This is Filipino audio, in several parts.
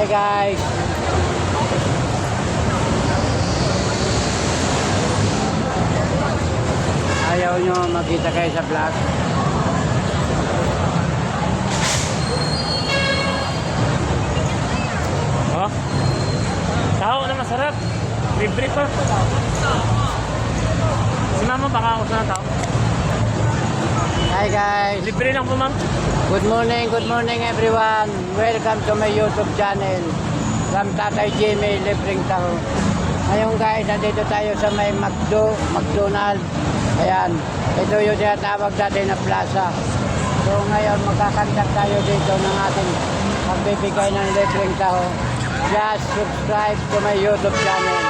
Hi guys. Ayaw nyo makita kayo sa vlog. Oh. Tao na masarap. Libre pa. Si mama baka ako sa tao. Hi guys. Libre lang po ma'am. Good morning, good morning everyone. Welcome to my YouTube channel. From Tatay Jimmy, Libreng Taho. Ngayon guys, nandito tayo sa may McDo, McDonald. Ayan, ito yung tinatawag natin na plaza. So ngayon, magkakandak tayo dito ng ating magbibigay ng Libreng Taho. Just subscribe to my YouTube channel.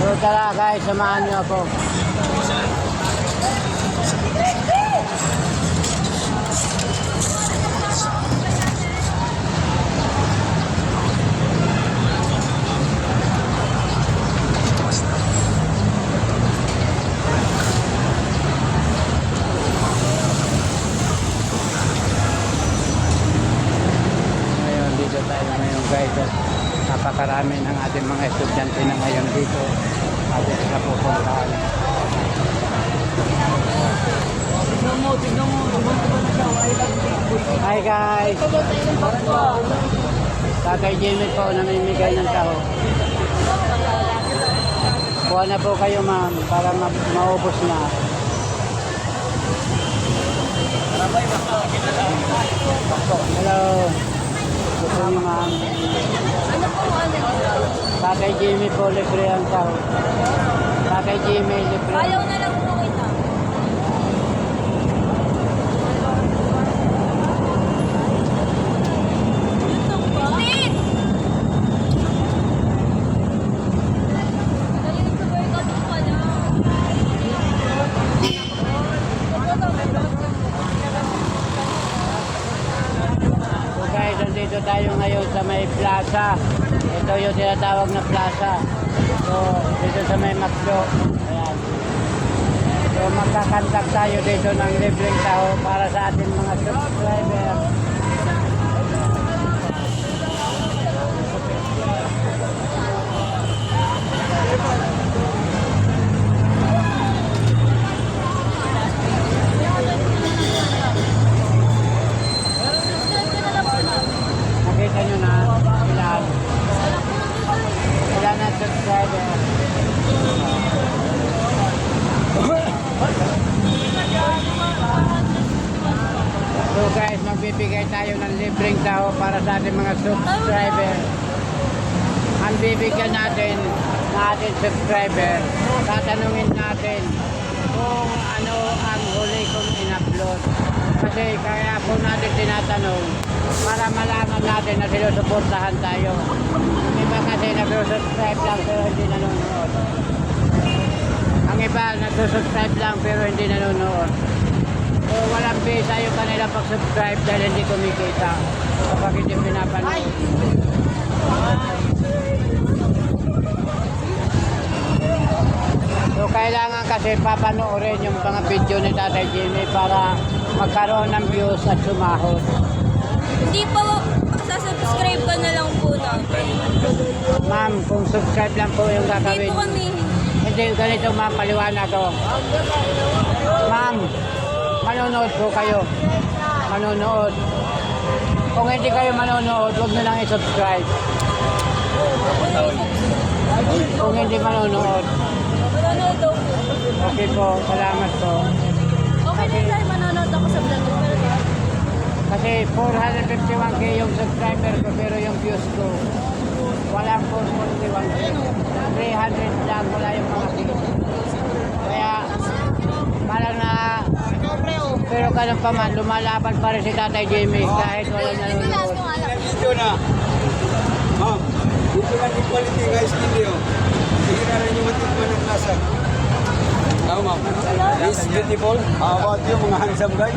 So tara guys, samahan niyo ako. Guys. At Napakarami ng ating mga estudyante na ngayon dito. Ating napupuntahan. Hi guys! Tatay Jimmy po namimigay ng tao. Kuha na po kayo ma'am para ma- maubos na. Hello. Gusto niyo ma'am? Ano po ano? Tatay Jimmy po libre ang tao. Tatay Jimmy libre. Ayaw na lang po kita. YouTube ba? Hindi! Nag-YouTuber ka din pala. So guys, nandito tayo ngayon sa may plaza. Ito yung tinatawag na plaza. So, dito sa may McDo. Ayan. So, magkakantak tayo dito ng libreng tao para sa ating mga subscriber. Kasi kaya po natin tinatanong para malaman natin na sinusuportahan tayo. Iba kasi nag-subscribe lang pero hindi nanonood. Ang iba nag-subscribe lang pero hindi nanonood. So walang bisa yung kanila pag-subscribe dahil hindi kumikita kapag hindi pinapanood. So kailangan kasi papanoorin yung mga video ni Tatay Jimmy para magkaroon ng views at sumahod. Hindi po, sasubscribe ka na lang po natin. Ma'am, kung subscribe lang po yung Hindi gagawin. po kami, Hindi ganito ma'am, paliwanag ko. Ma'am, manonood po kayo. Manonood. Kung hindi kayo manonood, huwag nyo lang i-subscribe. Kung hindi manonood. manonood daw po. Okay po, salamat po. Din tayo manonood ako sa vlog ko. pero Kasi 451k yung subscriber ko pero yung views ko walang 441k. 300 lang wala yung mga views. Kaya parang na pero ganun pa man, lumalaban pa rin si Tatay Jimmy kahit walang nanonood. Video na. Ma'am, dito lang yung quality guys video. Sige na rin yung matikman ng lasa. Tama ma'am. It's beautiful. How about you mga handsome guy?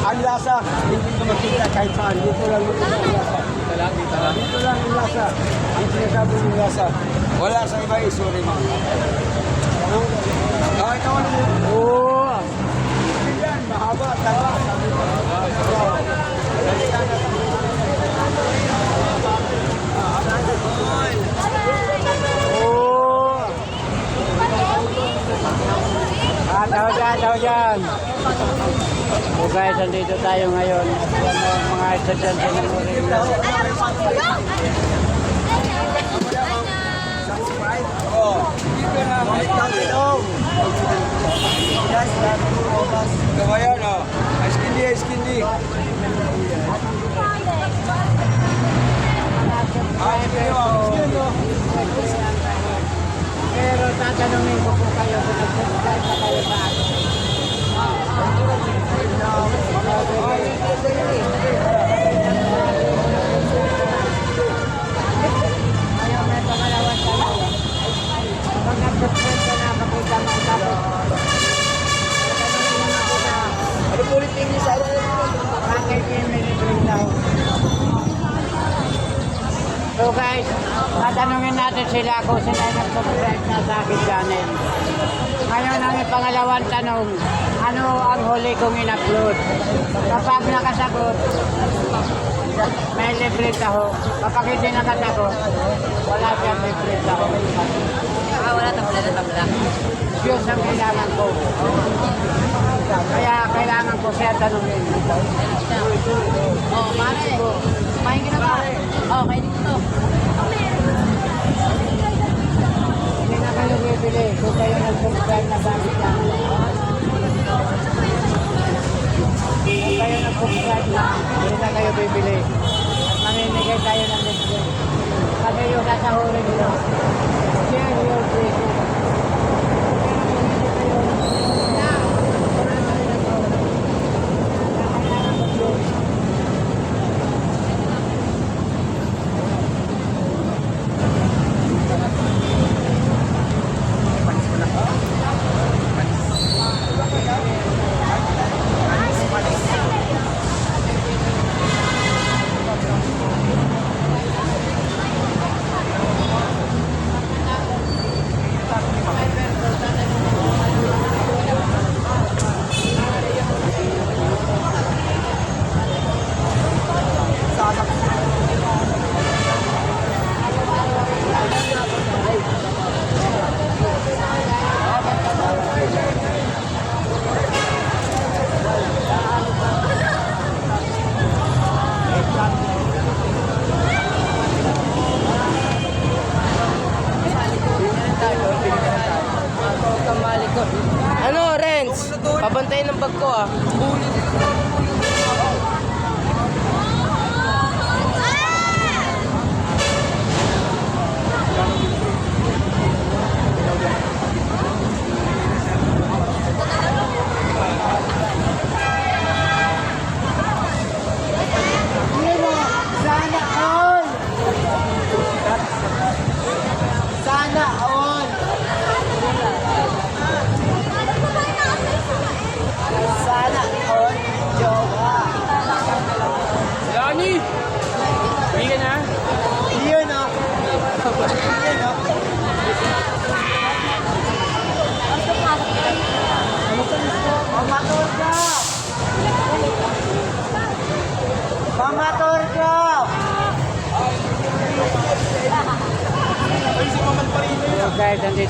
Ang lasa, hindi ko makita kahit saan. Dito lang lasa. Dito lang, lang. Dito lang ang lasa. Ang sinasabi ng lasa. Wala sa iba eh, sorry ma'am. Ah, ikaw ano mo? Oo! Yan, mahaba, tama. Sabi ko. Guys, andito tayo ngayon. Yan mga estudyante ng ice candy. Ah, hindi, oh. Pero tatanungin ko po kayo kung nag-subscribe na kayo sa Thank you. Kong in-upload? Kapag nakasagot, may libre taho. Kapag hindi nakasagot, wala siyang libre taho. Ah, wala tabla na tabla. Diyos ang kailangan ko. Kaya kailangan ko siya tanungin. Oh, pare. Kumain ka na ba? Oh, kainin ko to. Hindi na kayo bibili kung kayo nag-subscribe na sa akin. Kung kayo nag-subscribe na, hindi na kayo bibili. At mamimigay tayo ng libre. Kasi yung sasahurin nyo, share your blessing.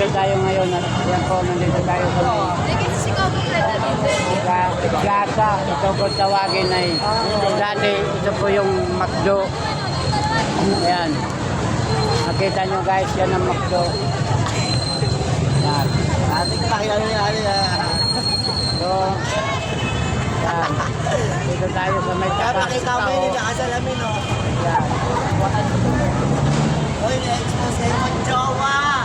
Nandito tayo ngayon. Yan po, nandito tayo sa sa plaza. Ito po tawagin ay dati ito po yung McDo. Ayan. Nakita nyo guys, yan ang McDo. Yan. Ating pakilala niya. So, yan. Dito tayo sa may tapas. Pakita mo yun yung nakasalamin oh. Yan. Uy, na-expose kayo mag jowa.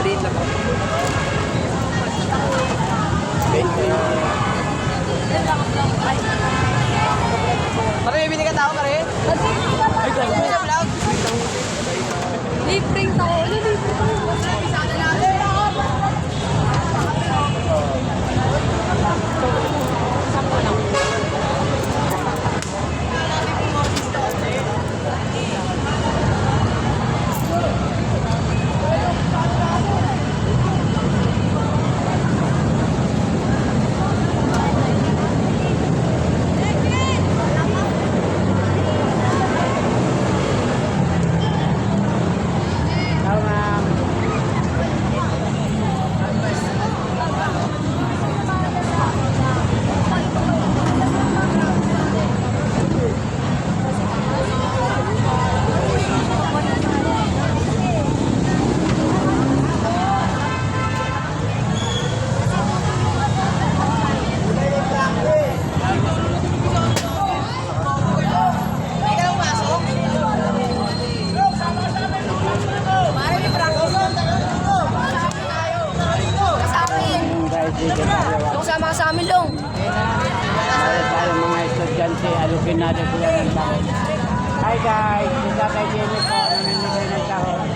Maliit lang ako. Pare, may bili ka tao, pare? Ay. May? Libreng tao. Ano libreng tao? Dito tayo. Kung sama ka sa amin, Long. Para tayo mga estudyante, alukin natin sila ng taon. Hi guys, si Tatay Jimmy po, namimigay ng taon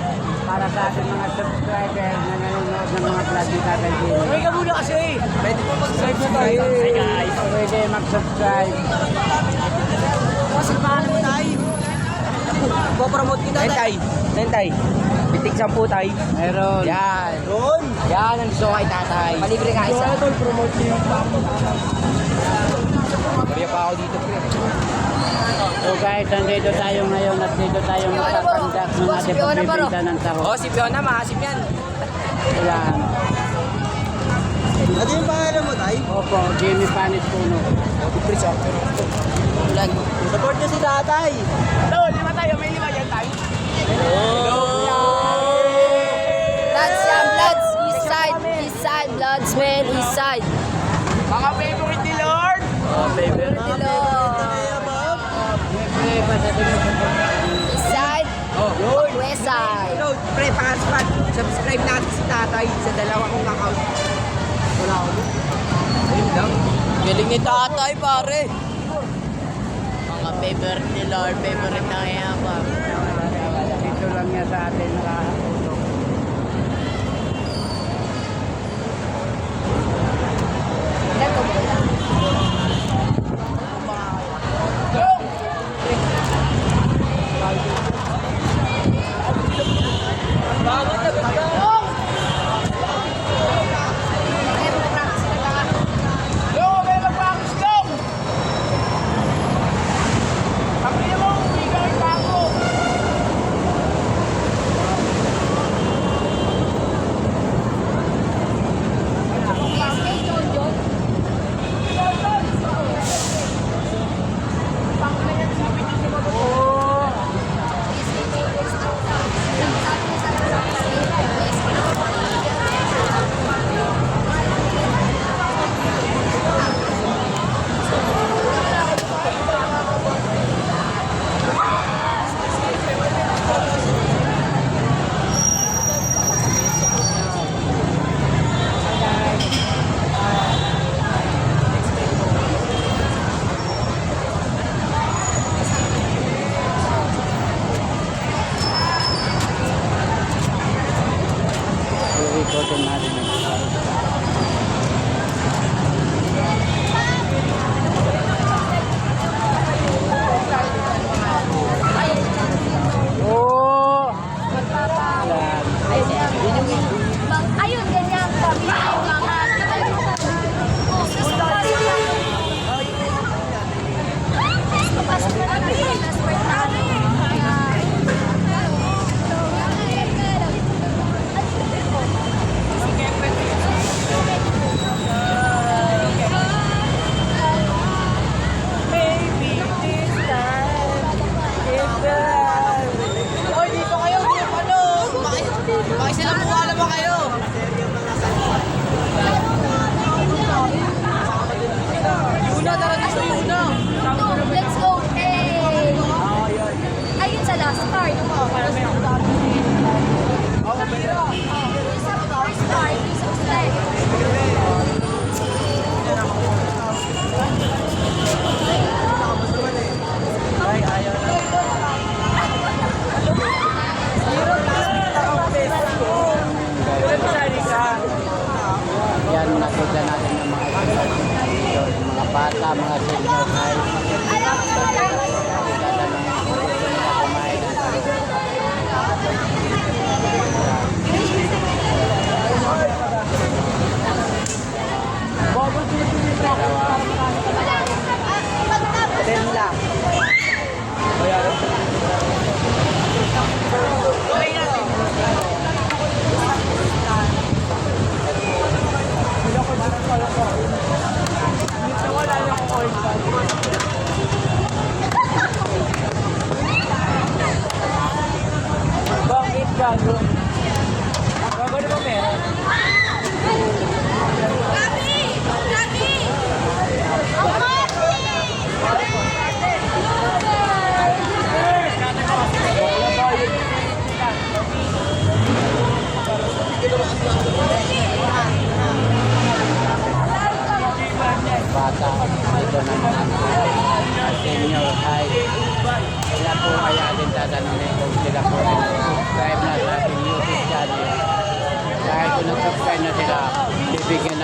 para sa ating mga subscriber na nanonood ng mga vlog ni Tatay Jimmy. Uy ka muna kasi. Pwede po mag-subscribe na tayo. Hi guys. Pwede mag-subscribe. Kasi paano mo tayo? Po-promote kita tayo. Tay, tay, Bitig sampu tay. Meron. Yan. Ron. Yan ang gusto kay tatay. Palibre ka isa. Ito, promote niyo. Kaya pa ako dito, pre. So guys, nandito tayo ngayon at dito tayo magpapandak ng ating pagbibinta ng taho. Oh, si Fiona, makasip yan. Yan. Ano yung pangalan mo, tay? Opo, Jimmy Panis Puno. Pre, sa Vlog. Support niyo si tatay. Tol, lima tayo. May lima yan, tay. Bloods Siyempre, pasasunod sa East side, west side. Pre, pangaspat. Subscribe natin si tatay sa dalawa kong account. Wala ako. Ayun lang. Galing ni tatay, pare. Mga favorite ni Lord, favorite na kaya ba? Dito lang niya sa atin nakakatulong. Iikotin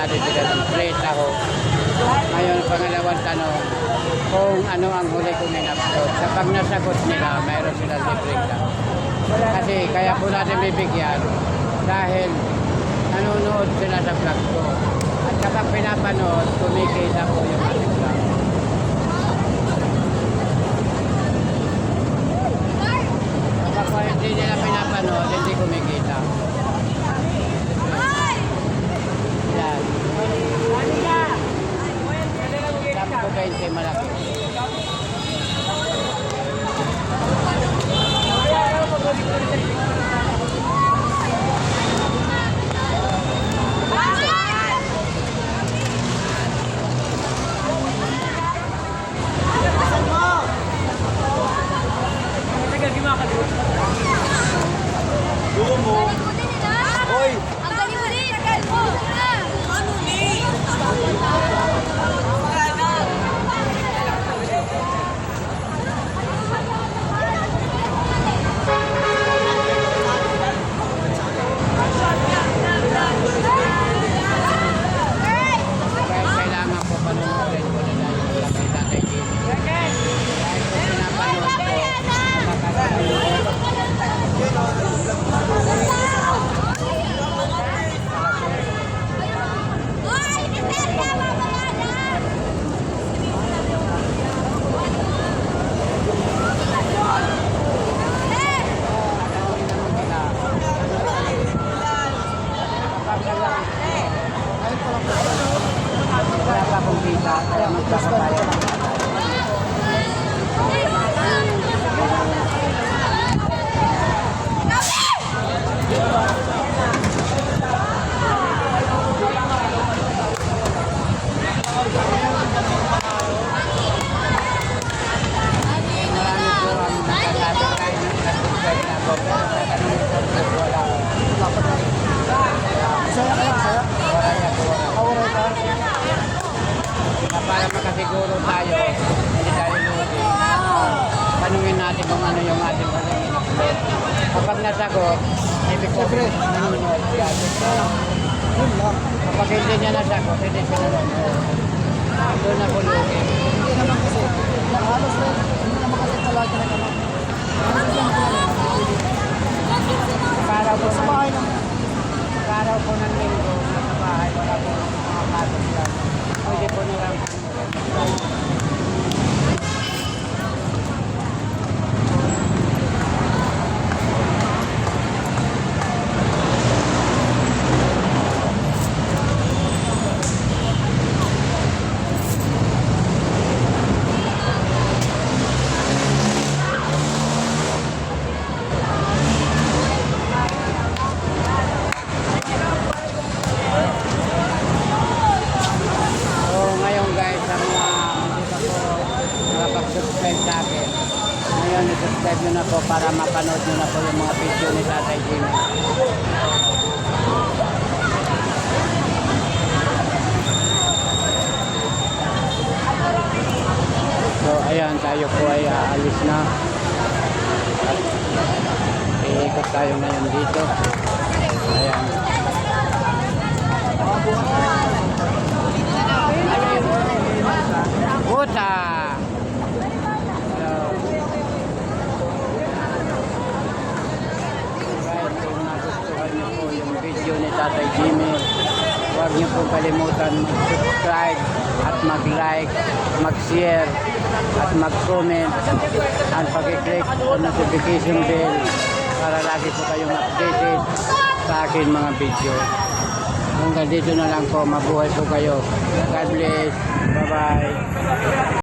bibigyan natin sila ng free taho. Ngayon, pangalawang tanong, kung ano ang huli kong in-upload. Kapag nasagot nila, mayroon sila libreng taho. Kasi kaya po natin bibigyan dahil nanonood sila sa vlog ko. At kapag pinapanood, kumikita po yung ating vlog. Kapag hindi nila pinapanood, hindi kumikita. Yan. Sampo 20 malaki. Hoy! Ang galing mo din! Tagal mo! Ano ni? Kaya kailangan po panoorin ko na dahil wala kay Tatay Jimmy. Dahil po pinapanood ko, makakasama Hoy! Hindi! Tama mo na! Wala pa akong kita, kaya magkakabayan. Marami po ang nagsasabi tayo ng nag-subscribe na ako. Pero tatanungin ko kung wala. Saya ka lang, saya. Wala yan po. Kawaray ka. Na para makasiguro tayo, hindi tayo lugi. Tanungin natin kung ano yung ating paningin. Kapag nasagot, ibig sabihin, nanonood siya. Kapag hindi niya nasagot, hindi siya nanonood. Doon na po lugi. Hindi naman kasi. Halos na. Hindi naman kasi talaga na naman. Para po Sa ng, bahay naman. para po ng linggo, nasa bahay, wala po mga pasok lang. Pwede po nilang So ngayon guys, sa mga hindi pa po nakapag-subscribe sa akin, ngayon i-subscribe nyo na po para mapanood nyo na po yung mga video ni Tatay Jimmy. So ayan, tayo po ay aalis na. At iikot tayo ngayon dito. Ayan. Video ni Tatay Jimmy, huwag niyo po kalimutan mag-subscribe at mag-like, mag-share at mag-comment at pag-click on notification bell para lagi po kayong updated sa akin mga video. Hanggang dito na lang po, mabuhay po kayo. God bless. Bye-bye.